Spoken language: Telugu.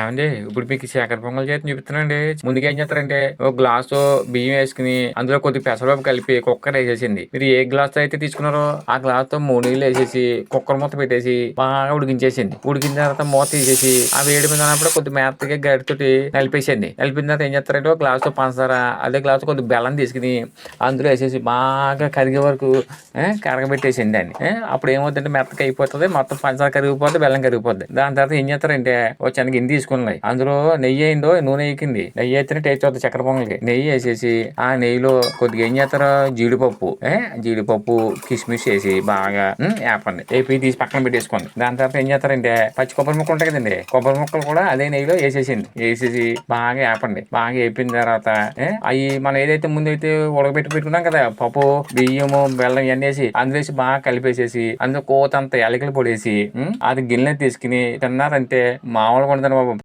ఏమండి? ఇప్పుడు మీకు శేఖర పొంగల్ చేతి చూపిస్తున్నాండి ముందుగా ఏం చేస్తారంటే ఒక గ్లాసు బియ్యం వేసుకుని అందులో కొద్దిగా పెసరపప్పు కలిపి కుక్కర్ వేసేసింది. మీరు ఏ గ్లాస్తో అయితే తీసుకున్నారో ఆ గ్లాస్తో మూడు నీళ్ళు వేసేసి కుక్కర్ మూత పెట్టేసి బాగా ఉడికించేసింది. ఉడికిన తర్వాత మూత తీసేసి ఆ వేడి మీద ఉన్నప్పుడు కొద్ది మేతగా గడితోటి నలిపేసింది. నలిపిన తర్వాత ఏం చేస్తారంటే ఒక గ్లాస్తో పంచదార అదే గ్లాస్ కొద్ది బెల్లం తీసుకుని అందులో వేసేసి బాగా కరిగే వరకు కరగబెట్టేసింది దాన్ని. అప్పుడు ఏమవుతుందంటే మెత్తగా అయిపోతుంది మొత్తం పంచదార కరిగిపోతుంది బెల్లం కరిగిపోతుంది దాని తర్వాత ఏం చేస్తారంటే ఒక చిన్న గిన్నె తీసుకున్నాయి. అందులో నెయ్యి అయిందో నూనె ఎక్కింది నెయ్యి అయితేనే టేస్ట్ అవుతుంది చక్కెర పొంగల్కి. నెయ్యి వేసేసి ఆ నెయ్యిలో కొద్దిగా ఏం చేస్తారు? జీడిపప్పు. ఏ? జీడిపప్పు కిస్మిస్ వేసి బాగా వేపండి. వేపి తీసి పక్కన పెట్టేసుకోండి. దాని తర్వాత ఏం చేస్తారంటే పచ్చి కొబ్బరి ముక్కలు ఉంటాయి కదండి. కొబ్బరి ముక్కలు కూడా అదే నెయ్యిలో వేసేసింది వేసేసి బాగా వేపండి. బాగా వేపిన తర్వాత అవి మనం ఏదైతే ముందు అయితే ఉడకబెట్టి పెట్టుకున్నాం కదా పప్పు బియ్యము బెల్లం ఇవన్నీ వేసి అందులో వేసి బాగా కలిపేసేసి అందులో కోతంత ఎలకలు పొడేసి అది గిన్నె తీసుకుని తిన్నారంటే మామూలుగా ఉండదండి బాబు.